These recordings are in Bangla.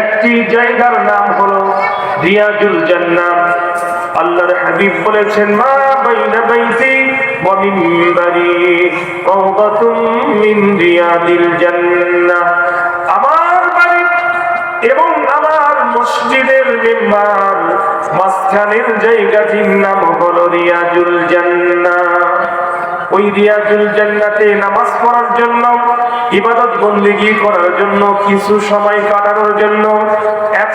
একটি জায়গার নাম হলো রিয়াজুল জান্নাত। আল্লাহর হাবিব বলেছেন, মা বাইনা বাইতি ওয়া মিনবারি রাওদাতুম মিন রিয়াদিল জান্নাহ আমার বাড়ি এবং আমার মসজিদের মেম্বার মাঝখানের জায়গাটির নাম হলো রিয়াজুল জান্নাহ ওই রিয়াজুল জান্নাতে নামাজ পড়ার জন্য ইবাদত বন্দিগি করার জন্য কিছু সময় কাটানোর জন্য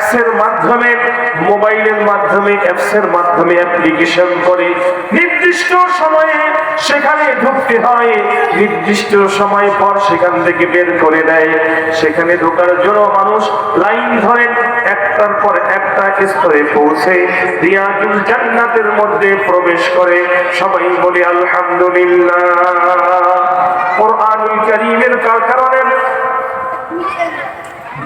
অ্যাপসের মাধ্যমে মোবাইলের মাধ্যমে অ্যাপসের মাধ্যমে অ্যাপ্লিকেশন করে নির্দিষ্ট সময়ে সেখানে ঢুকতে হয়। নির্দিষ্ট সময় পর সেখান থেকে বের করে দেয় সেখানে ঢোকার জন্য মানুষ লাইন ধরে একটার পর একটা স্তরে পৌঁছে রিয়াজুল জান্নাতের মধ্যে প্রবেশ করে। সবাই বলে, আলহামদুলিল্লাহ। কোরআনুল কারীমের কারণে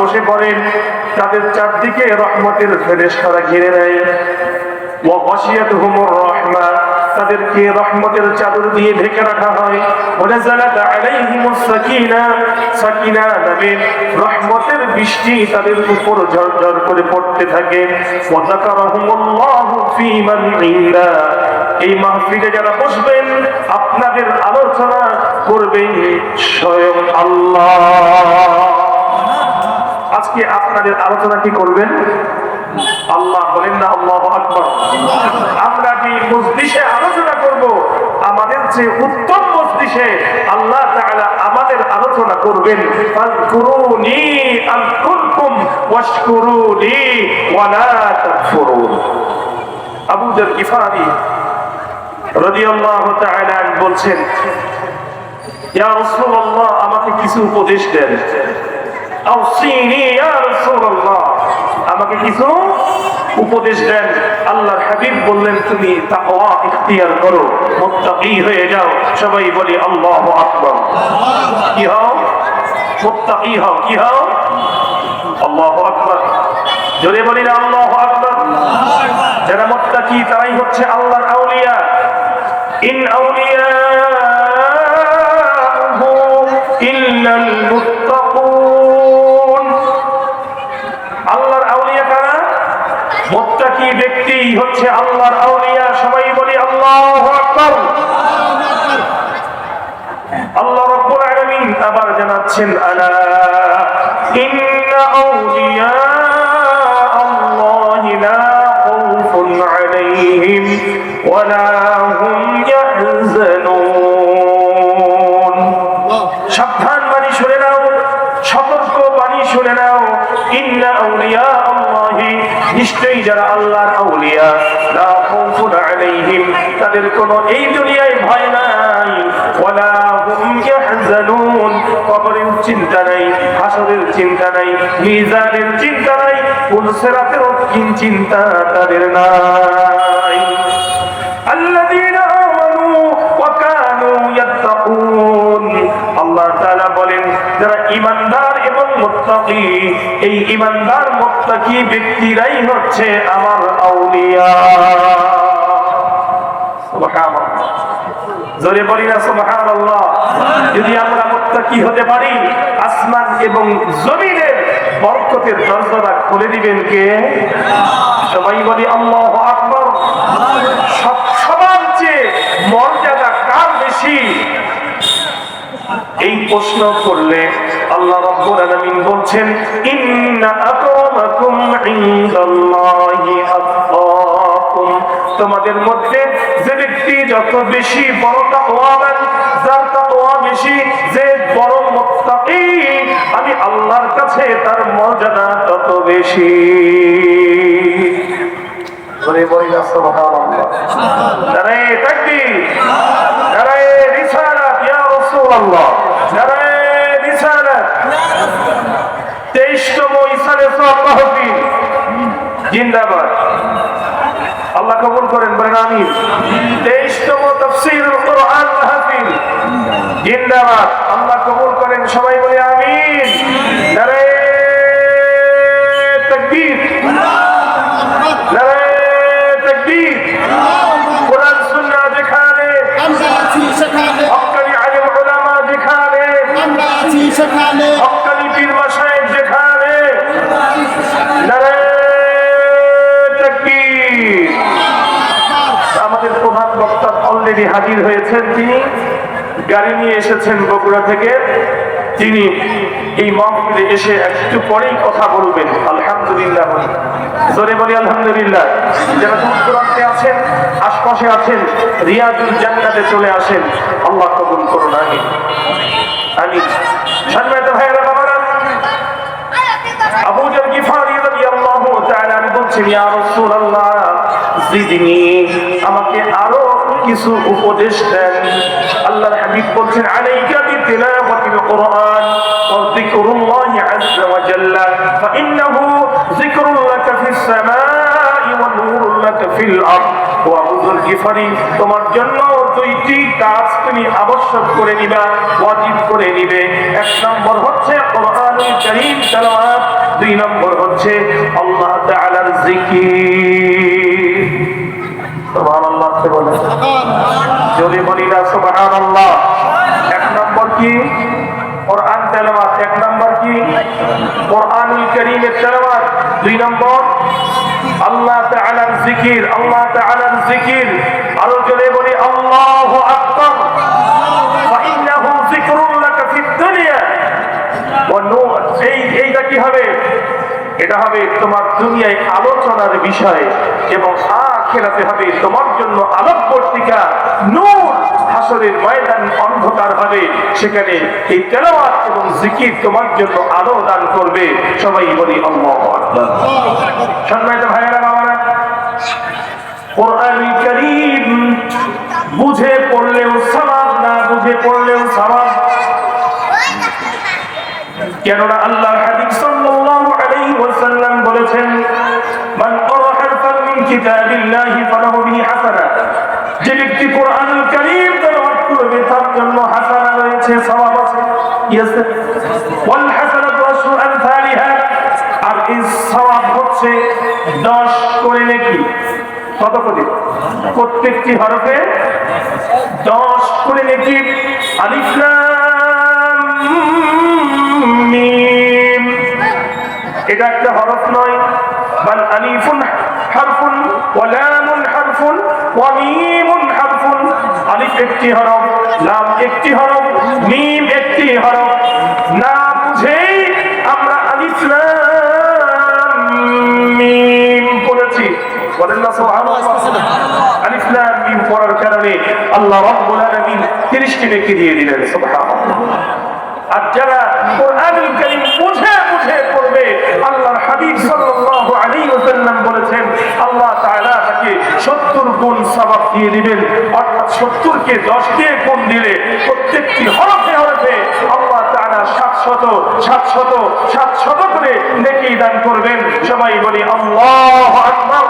বসে পড়েন। তাদের চারদিকে রহমতের ফেরেশতারা ঘিরে নেয়। তাদেরকে রহমতের চাদর দিয়ে ঢেকে রাখা হয়। নামে রহমতের বৃষ্টি তাদের উপর ঝরঝর করে পড়তে থাকে। এই মাহফিলে যারা বসবেন, আপনাদের করবেন স্বয়ং আল্লাহ। আজকে আপনাদের আলোচনা কি করবেন? আল্লাহ বলেন না, আল্লাহ আকবর। আমরা কি মসজিষে আলোচনা করব? আমাদের যে উত্তম মসজিষে আল্লাহ তাআলা আমাদের আলোচনা করবেন ফাযকুরুনি আযকুরকুম ওয়াশকুরুনি ওয়ালা তাকফুরুন। আবু যার গিফারি রাদিয়াল্লাহু তাআলা বলছেন আমাকে কিছু উপদেশ দেন। আউসিনি, ইয়া আমাকে কিছু উপদেশ দেন। আল্লাহর হাবিব বললেন, তুমি তাকওয়া করো, মুত্তাকি হয়ে যাও। সবাই বলি, আল্লাহু কি হও? মুত্তাকি হও। কি হও? আল্লাহু আকবার। জোরে বলি না, আল্লাহু আকবার। যারা মুত্তাকি, তারাই হচ্ছে আল্লাহর আউলিয়া। ইন আউলিয়া ইল্লাল মুত্তাকুন আল্লাহর আউলিয়া কারা? মুত্তাকি ব্যক্তি হচ্ছে আল্লাহর আউলিয়া। সবাই বলি আল্লাহু আকবার। আল্লাহ রাব্বুল আলামিন আবার জানাচ্ছেন, আলা ইন্না আউলিয়া আল্লাহি লা খাউফুন আলাইহিম ওয়ালা হুম আল্লাহর আউলিয়া, লা খাউফুন আলাইহিম, তাদের কোনো এই দুনিয়ায় ভয় নাই। ওয়ালা হুম কবরের চিন্তা নাই, হাসরের চিন্তা নাই, মিজানের চিন্তা নাই পুলসেরাতের কি চিন্তা তাদের নাই। এই মুত্তাকি ব্যক্তিরাই হচ্ছে আমার আউলিয়া। জোরে বলি না যদি আমরা মুত্তাকি হতে পারি, আসমান এবং জমিনের বরকতের দরজা খুলে দিবেন কে? সবাই বলি, আল্লাহু আকবার। সব চেয়ে মর্যাদা কার বেশি? এই প্রশ্ন করলে আল্লাহ রাব্বুল আলামিন বলছেন, ইন্না আকরামাকুম ইনদাল্লাহি আতকাকুম তোমাদের মধ্যে যে ব্যক্তি যত বেশি বড় তাকওয়াবান যার তাকওয়া বেশি, যে বড় মুত্তাকি, আমি আল্লাহর কাছে তার মর্যাদা তত বেশি। বলে বলি না সুবহানাল্লাহ নারায়ে তাকবীর নারায়ে রিসালাত, ইয়া রাসূলুল্লাহ নারায়ে তেইশতম ইসালে সব জিন্দাবাদ। আল্লাহ কবুল করেন, বলেন আমি তেইশতম তফসিল কোরআন মাহফিল। জিন্দাবাদ। আল্লাহ কবুল করেন, সবাই বলে আমিন। অলরেডি হাজির হয়েছেন তিনি। গাড়ি নিয়ে এসেছেন বগুড়া থেকে। তিনি এই মহফিলে এসে একটু পরেই কথা বলবেন। আলহামদুলিল্লাহ। জোরে বলি আলহামদুলিল্লাহ। যারা দূর দূরান্তে আছেন, আশপাশে আছেন, রিয়াজুল জান্নাতে চলে আসেন, আল্লাহ কবুল করুন। আমি আমি সম্মানিত ভাইয়েরা, বাবারা। আবু জার গিফারি রাদিয়াল্লাহু তাআলা বলছেন, ইয়া রাসূলুল্লাহ, জিদনি। আমাকে আরও কিছু উপদেশ দেন। আল্লাহর হাবিব বলছেন, আলাইকা বিতিলাওয়াতিল কুরআন ওয়া যিকরুল্লাহি আযজা ওয়া জাল্লা, ফাইন্নাহু যিকরুন লাকা ফিস সামাই ওয়া নূরুন লাকা ফিল আরদ। ও আবু গিফারি তোমার জন্য দুইটি কাজ তুমি আবশ্যক করে নিবা, ওয়াজিব করে নিবে। এক নম্বর হচ্ছে কোরআনুল কারীম তেলাওয়াত, দুই নম্বর হচ্ছে আল্লাহ তাআলার জিকির সুবহানাল্লাহ। বাড়তে যদি বলি না সুবাহান এক নম্বর কি? কোরআন তেলাবাত এক নম্বর কি? কোরআনুল করিমের তেলাবাত দুই নম্বর আল্লাহ তাআলার জিকির আল্লাহ তাআলার জিকির। আরও জোরে বলি আল্লাহু আকবার। ফাইন্নাহু যিকরুন লাকা ফিদ দুনিয়া। ওয়া নূর এই এইটা কি হবে? এটা হবে তোমার দুনিয়ায় আলোচনার বিষয় এবং আখেরাতে হবে তোমার জন্য আলোকবর্তিকা নূর হাসরের ময়দান অন্ধকার হবে সেখানে এই তেলাওয়াত এবং জিকির তোমার জন্য আলো দান করবে। সবাই বলি সম্মানিত ভাইয়েরা, বাবারা, কোরআনুল কারীম বুঝে পড়লেও সওয়াব, না বুঝে পড়লেও সওয়াব। কেননা আল্লাহ হাবিব সাল্লাল্লাহু আলাইহি ওয়াসাল্লাম বলেছেন যে ব্যক্তি কোরআনুল কারীম তেলাওয়াত করবে, তার জন্য হাসানা রয়েছে, সওয়াব আছে। ইয়েস ওয়াল হাসানাতু আর এই সওয়াব হচ্ছে 10 করে নাকি। কত করে? প্রত্যেকটি হরফে 10 করে নেকি। আলিফ এটা একটা হরফ নয়। বাল আলিফুন লামুন হারফুন ওয়া মিমুন হারফুন। আলিফ একটি হরফ, লাম একটি হরফ, মিম একটি হরফ। না বুঝেই আমরা আলিফ, লাম, মিম পড়েছি। বলেন না, সুবহানাল্লাহ। আলিফ, লাম, মিম পড়ার কারণে আল্লাহ রাব্বুল আলামিন 30 টি নেকি দিয়ে দিলেন, সুবহানাল্লাহ। আর যারা কোরআনুল কারীম বুঝে বুঝে পড়বে, আল্লাহর হাবিব সাল্লাল্লাহু আলাইহি ওয়াসাল্লাম বলেছেন, আল্লাহ তাআলা তাকে 70 গুণ সওয়াব দিয়ে দিবেন। অর্থাৎ 70 কে 10 দিয়ে গুণ দিলে প্রত্যেকটি হরফে হরফে আল্লাহ তাআলা 700 700 700 করে নেকি দান করবেন। সবাই বলি, আল্লাহু আকবার।